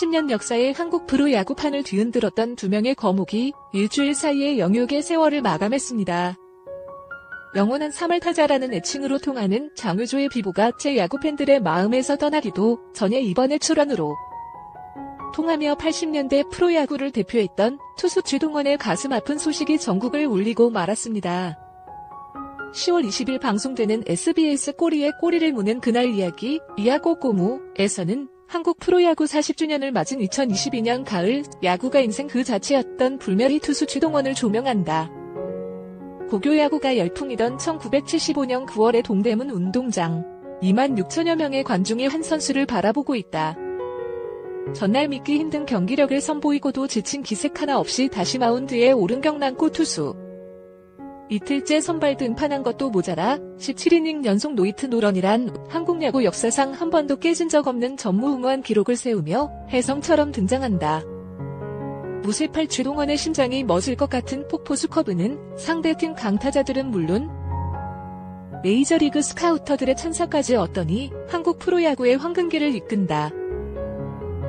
30년 역사의 한국 프로야구판을 뒤흔들었던 두 명의 거목이 일주일 사이에 영역의 세월을 마감했습니다. 영원한 3월 타자라는 애칭으로 통하는 장효조의 비보가 제 야구 팬들의 마음에서 떠나기도 전에 이번에 출원으로 통하며 80년대 프로야구를 대표했던 투수 주동원의 가슴 아픈 소식이 전국을 울리고 말았습니다. 10월 20일 방송되는 SBS 꼬리에 꼬리를 무는 그날 이야기 이야고 꼬무에서는 한국 프로야구 40주년을 맞은 2022년 가을 야구가 인생 그 자체였던 불멸의 투수 주동원을 조명한다. 고교야구가 열풍이던 1975년 9월의 동대문 운동장 2만 6천여 명의 관중이 한 선수를 바라보고 있다. 전날 믿기 힘든 경기력을 선보이고도 지친 기색 하나 없이 다시 마운드에 오른 경남고 투수. 이틀째 선발 등판한 것도 모자라 17이닝 연속 노이트 노런이란 한국 야구 역사상 한 번도 깨진 적 없는 전무후무한 기록을 세우며 혜성처럼 등장한다. 무쇠팔 주동원의 심장이 멎을 것 같은 폭포수 커브는 상대팀 강타자들은 물론 메이저리그 스카우터들의 찬사까지 얻더니 한국 프로야구의 황금기를 이끈다.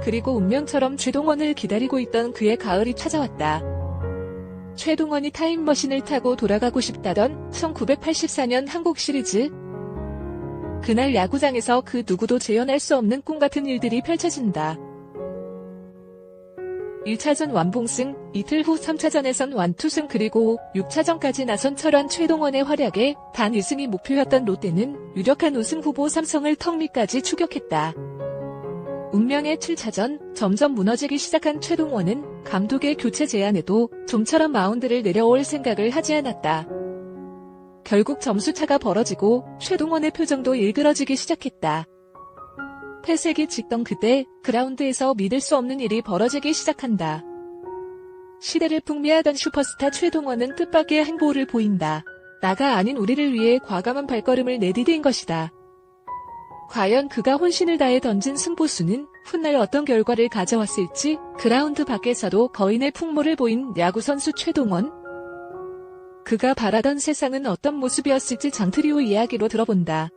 그리고 운명처럼 최동원을 기다리고 있던 그의 가을이 찾아왔다. 최동원이 타임머신을 타고 돌아가고 싶다던 1984년 한국 시리즈. 그날 야구장에서 그 누구도 재현할 수 없는 꿈 같은 일들이 펼쳐진다. 1차전 완봉승, 이틀 후 3차전에선 완투승 그리고 6차전까지 나선 철원 최동원의 활약에 단 1승이 목표였던 롯데는 유력한 우승 후보 삼성을 턱 밑까지 추격했다. 운명의 7차전 점점 무너지기 시작한 최동원은 감독의 교체 제안에도 좀처럼 마운드를 내려올 생각을 하지 않았다. 결국 점수차가 벌어지고 최동원의 표정도 일그러지기 시작했다. 폐색이 찍던 그때 그라운드에서 믿을 수 없는 일이 벌어지기 시작한다. 시대를 풍미하던 슈퍼스타 최동원은 뜻밖의 행보를 보인다. 나가 아닌 우리를 위해 과감한 발걸음을 내디딘 것이다. 과연 그가 혼신을 다해 던진 승부수는 훗날 어떤 결과를 가져왔을지 그라운드 밖에서도 거인의 풍모를 보인 야구선수 최동원. 그가 바라던 세상은 어떤 모습이었을지 장트리오 이야기로 들어본다.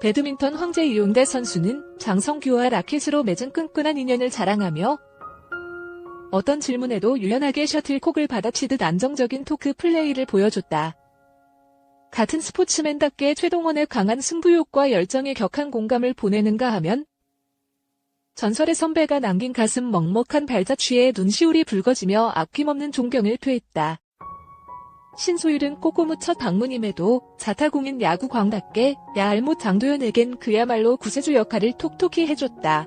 배드민턴 황제 이용대 선수는 장성규와 라켓으로 맺은 끈끈한 인연을 자랑하며 어떤 질문에도 유연하게 셔틀콕을 받아치듯 안정적인 토크 플레이를 보여줬다. 같은 스포츠맨답게 최동원의 강한 승부욕과 열정에 격한 공감을 보내는가 하면 전설의 선배가 남긴 가슴 먹먹한 발자취에 눈시울이 붉어지며 아낌없는 존경을 표했다. 신소일은 꼬꼬무 첫 방문임에도 자타공인 야구 광답게 야알못 장도연에겐 그야말로 구세주 역할을 톡톡히 해줬다.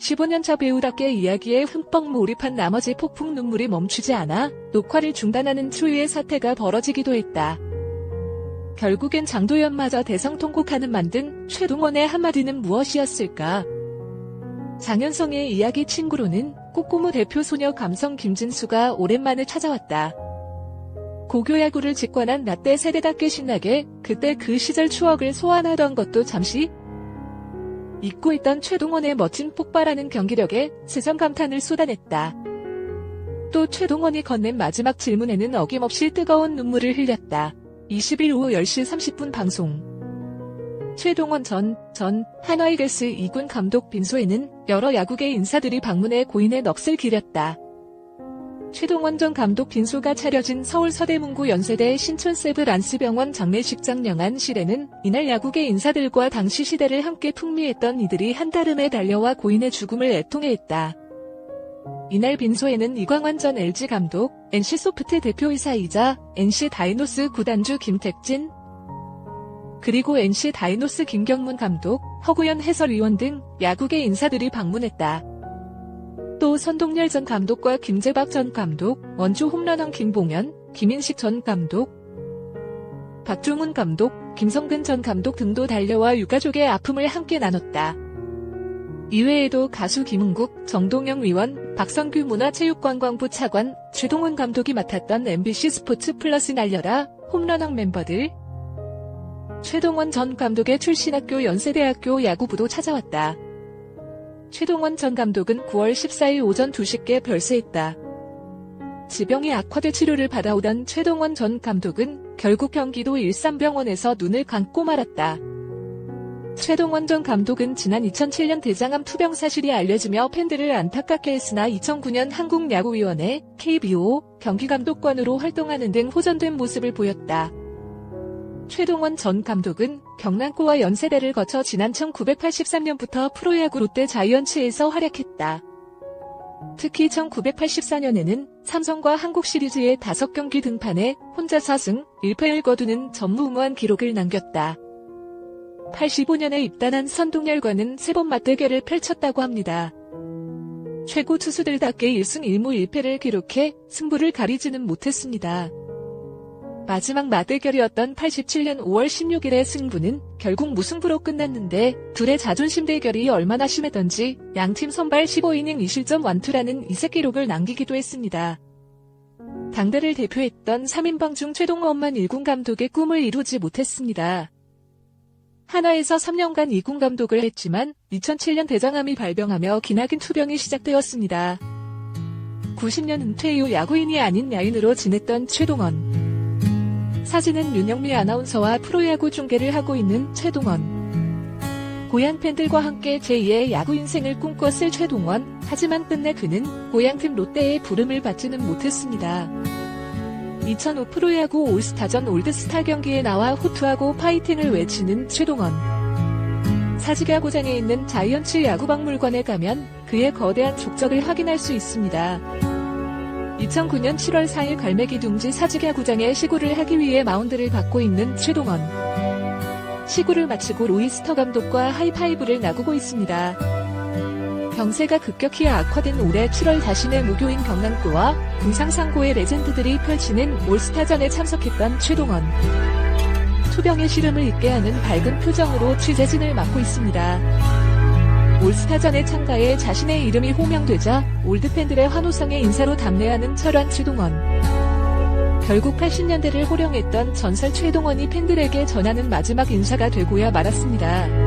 15년차 배우답게 이야기에 흠뻑 몰입한 나머지 폭풍 눈물이 멈추지 않아 녹화를 중단하는 초유의 사태가 벌어지기도 했다. 결국엔 장도연마저 대성통곡하는 만든 최동원의 한마디는 무엇이었을까? 장현성의 이야기 친구로는 꼬꼬무 대표 소녀 감성 김진수가 오랜만에 찾아왔다. 고교야구를 직관한 라떼 세대답게 신나게 그때 그 시절 추억을 소환하던 것도 잠시 잊고 있던 최동원의 멋진 폭발하는 경기력에 세상 감탄을 쏟아냈다. 또 최동원이 건넨 마지막 질문에는 어김없이 뜨거운 눈물을 흘렸다. 20일 오후 10시 30분 방송. 최동원 전, 전, 한화이글스 2군 감독 빈소에는 여러 야구계 인사들이 방문해 고인의 넋을 기렸다. 최동원 전 감독 빈소가 차려진 서울 서대문구 연세대 신촌 세브란스병원 장례식장 영안실에는 이날 야구계 인사들과 당시 시대를 함께 풍미했던 이들이 한달음에 달려와 고인의 죽음을 애통해했다. 이날 빈소에는 이광환 전 LG 감독, NC소프트 대표이사이자 NC 다이노스 구단주 김택진, 그리고 NC 다이노스 김경문 감독, 허구현 해설위원 등 야구계 인사들이 방문했다. 또 선동열 전 감독과 김재박 전 감독, 원주 홈런왕 김봉현, 김인식 전 감독, 박중훈 감독, 김성근 전 감독 등도 달려와 유가족의 아픔을 함께 나눴다. 이외에도 가수 김은국, 정동영 위원, 박성규 문화체육관광부 차관, 최동훈 감독이 맡았던 MBC 스포츠 플러스 날려라 홈런왕 멤버들, 최동원 전 감독의 출신 학교 연세대학교 야구부도 찾아왔다. 최동원 전 감독은 9월 14일 오전 2시께 별세했다. 지병이 악화돼 치료를 받아오던 최동원 전 감독은 결국 경기도 일산병원에서 눈을 감고 말았다. 최동원 전 감독은 지난 2007년 대장암 투병 사실이 알려지며 팬들을 안타깝게 했으나 2009년 한국야구위원회 KBO 경기감독관으로 활동하는 등 호전된 모습을 보였다. 최동원 전 감독은 경남고와 연세대를 거쳐 지난 1983년부터 프로야구 롯데 자이언츠에서 활약했다. 특히 1984년에는 삼성과 한국 시리즈의 5경기 등판에 혼자 4승 1패를 거두는 전무후무한 기록을 남겼다. 85년에 입단한 선동열과는 세 번 맞대결을 펼쳤다고 합니다. 최고 투수들답게 1승 1무 1패를 기록해 승부를 가리지는 못했습니다. 마지막 맞대결이었던 87년 5월 16일의 승부는 결국 무승부로 끝났는데 둘의 자존심 대결이 얼마나 심했던지 양팀 선발 15이닝 2실점 완투라는 이색 기록을 남기기도 했습니다. 당대를 대표했던 3인방 중 최동원만 1군 감독의 꿈을 이루지 못했습니다. 하나에서 3년간 2군 감독을 했지만 2007년 대장암이 발병하며 기나긴 투병이 시작되었습니다. 90년 은퇴 이후 야구인이 아닌 야인으로 지냈던 최동원. 사진은 윤영미 아나운서와 프로야구 중계를 하고 있는 최동원. 고향 팬들과 함께 제2의 야구 인생을 꿈꿨을 최동원. 하지만 끝내 그는 고향팀 롯데의 부름을 받지는 못했습니다. 2005 프로야구 올스타전 올드스타 경기에 나와 호투하고 파이팅을 외치는 최동원. 사직야구장에 있는 자이언츠 야구박물관에 가면 그의 거대한 족적을 확인할 수 있습니다. 2009년 7월 4일 갈매기 둥지 사직야 구장에 시구를 하기 위해 마운드를 받고 있는 최동원. 시구를 마치고 로이스터 감독과 하이파이브를 나누고 있습니다. 병세가 급격히 악화된 올해 7월 자신의 무교인 경남고와 군상상고의 레전드들이 펼치는 올스타전에 참석했던 최동원. 투병의 시름을 잊게 하는 밝은 표정으로 취재진을 맡고 있습니다. 올스타전에 참가해 자신의 이름이 호명되자 올드팬들의 환호성의 인사로 답례하는 철환 최동원. 결국 80년대를 호령했던 전설 최동원이 팬들에게 전하는 마지막 인사가 되고야 말았습니다.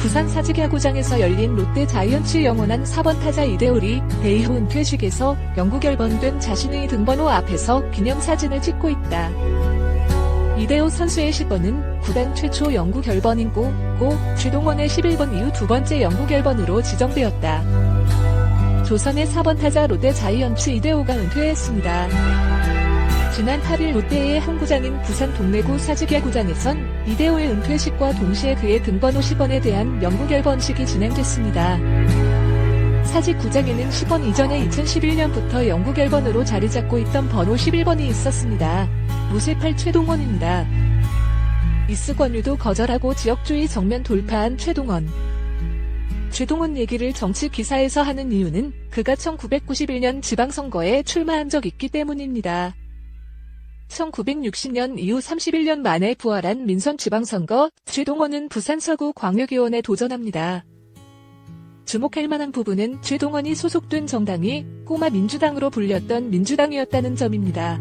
부산 사직야구장에서 열린 롯데 자이언츠 영원한 4번 타자 이대올이 대이후 은퇴식에서 영구 결번된 자신의 등번호 앞에서 기념사진을 찍고 있다. 이대호 선수의 10번은 구단 최초 영구 결번이고 고 최동원의 11번 이후 두 번째 영구 결번으로 지정되었다. 조선의 4번 타자 롯데 자이언츠 이대호가 은퇴했습니다. 지난 8일 롯데의 항구장인 부산 동래구 사직야 구장에선 이대호의 은퇴식과 동시에 그의 등번호 10번에 대한 영구 결번식이 진행됐습니다. 사직 구장에는 10번 이전에 2011년부터 영구 결번으로 자리 잡고 있던 번호 11번이 있었습니다. 무쇠팔 최동원입니다. 이스 권유도 거절하고 지역주의 정면 돌파한 최동원. 최동원 얘기를 정치 기사에서 하는 이유는 그가 1991년 지방선거에 출마한 적 있기 때문입니다. 1960년 이후 31년 만에 부활한 민선 지방선거, 최동원은 부산 서구 광역의원에 도전합니다. 주목할 만한 부분은 최동원이 소속된 정당이 꼬마 민주당으로 불렸던 민주당이었다는 점입니다.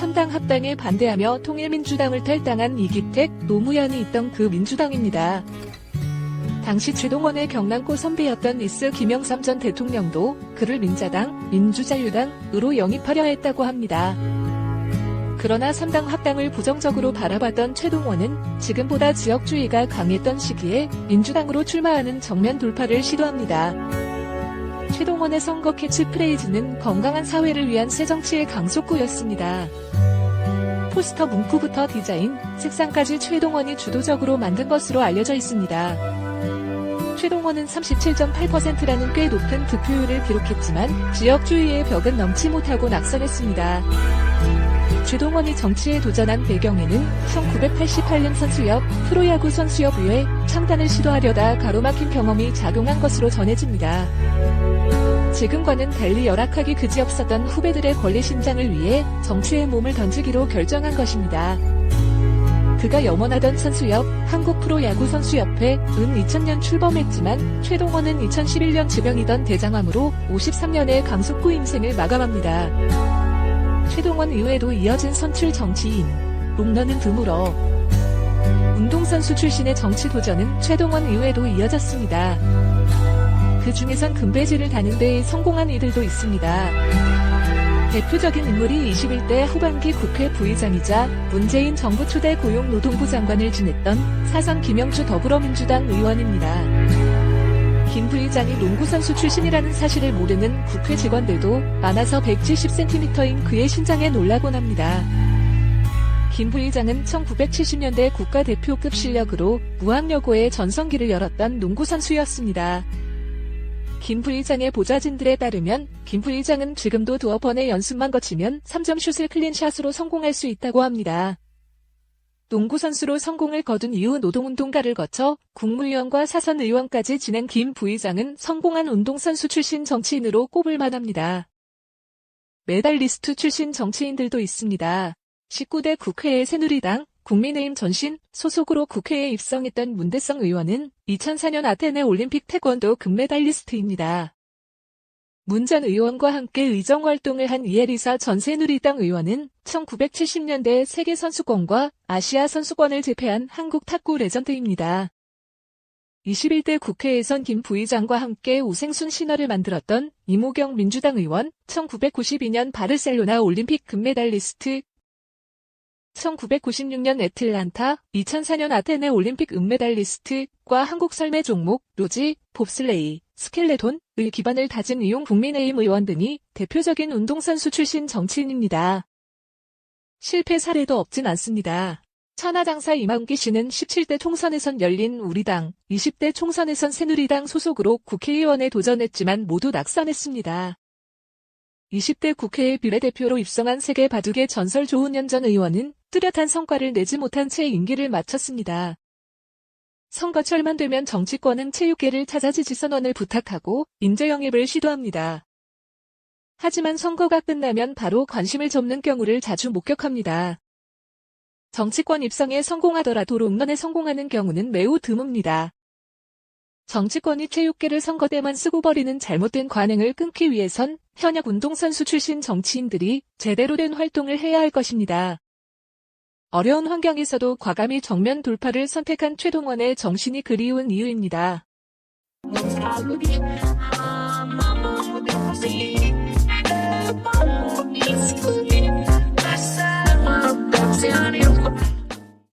3당 합당에 반대하며 통일민주당을 탈당한 이기택, 노무현이 있던 그 민주당입니다. 당시 최동원의 경남고 선배였던 이스 김영삼 전 대통령도 그를 민자당, 민주자유당으로 영입하려 했다고 합니다. 그러나 3당 합당을 부정적으로 바라봤던 최동원은 지금보다 지역주의가 강했던 시기에 민주당으로 출마하는 정면 돌파를 시도합니다. 최동원의 선거 캐치프레이즈는 건강한 사회를 위한 새 정치의 강속구였습니다. 포스터 문구부터 디자인, 색상까지 최동원이 주도적으로 만든 것으로 알려져 있습니다. 최동원은 37.8%라는 꽤 높은 득표율을 기록했지만 지역주의의 벽은 넘지 못하고 낙선했습니다. 최동원이 정치에 도전한 배경에는 1988년 선수협, 프로야구 선수협의회 창단을 시도하려다 가로막힌 경험이 작용한 것으로 전해집니다. 지금과는 달리 열악하기 그지없었던 후배들의 권리 신장을 위해 정치에 몸을 던지기로 결정한 것입니다. 그가 염원하던 선수협, 한국 프로야구 선수협회, 은 2000년 출범했지만 최동원은 2011년 지병이던 대장암으로 53년의 강속구 인생을 마감합니다. 최동원 이외에도 이어진 선출 정치인, 롱런은 드물어. 운동선수 출신의 정치 도전은 최동원 이외에도 이어졌습니다. 그 중에선 금배지를 다는 데에 성공한 이들도 있습니다. 대표적인 인물이 21대 후반기 국회 부의장이자 문재인 정부 초대 고용노동부 장관을 지냈던 사선 김영주 더불어민주당 의원입니다. 김 부의장이 농구선수 출신이라는 사실을 모르는 국회 직원들도 많아서 170cm인 그의 신장에 놀라곤 합니다. 김 부의장은 1970년대 국가대표급 실력으로 무학여고의 전성기를 열었던 농구선수였습니다. 김 부의장의 보좌진들에 따르면 김 부의장은 지금도 두어 번의 연습만 거치면 3점 슛을 클린샷으로 성공할 수 있다고 합니다. 농구 선수로 성공을 거둔 이후 노동운동가를 거쳐 국무위원과 사선의원까지 지낸 김 부의장은 성공한 운동선수 출신 정치인으로 꼽을 만합니다. 메달리스트 출신 정치인들도 있습니다. 19대 국회의 새누리당, 국민의힘 전신 소속으로 국회에 입성했던 문대성 의원은 2004년 아테네 올림픽 태권도 금메달리스트입니다. 문 전 의원과 함께 의정활동을 한 이혜리사 전 새누리당 의원은 1970년대 세계선수권과 아시아 선수권을 제패한 한국 탁구 레전드입니다. 21대 국회에선 김 부의장과 함께 우생순 신화를 만들었던 이모경 민주당 의원, 1992년 바르셀로나 올림픽 금메달리스트, 1996년 애틀란타, 2004년 아테네 올림픽 은메달리스트과 한국 삶의 종목, 로지, 봅슬레이, 스켈레톤 을 기반을 다진 이용 국민의힘 의원 등이 대표적인 운동선수 출신 정치인입니다. 실패 사례도 없진 않습니다. 천하장사 이만기 씨는 17대 총선에선 열린 우리당, 20대 총선에선 새누리당 소속으로 국회의원에 도전했지만 모두 낙선했습니다. 20대 국회의 비례대표로 입성한 세계 바둑의 전설 조은현 전 의원은 뚜렷한 성과를 내지 못한 채 임기를 마쳤습니다. 선거철만 되면 정치권은 체육계를 찾아 지지선언을 부탁하고 인재 영입을 시도합니다. 하지만 선거가 끝나면 바로 관심을 접는 경우를 자주 목격합니다. 정치권 입성에 성공하더라도 롱런에 성공하는 경우는 매우 드뭅니다. 정치권이 체육계를 선거 때만 쓰고 버리는 잘못된 관행을 끊기 위해선 현역 운동선수 출신 정치인들이 제대로 된 활동을 해야 할 것입니다. 어려운 환경에서도 과감히 정면 돌파를 선택한 최동원의 정신이 그리운 이유입니다.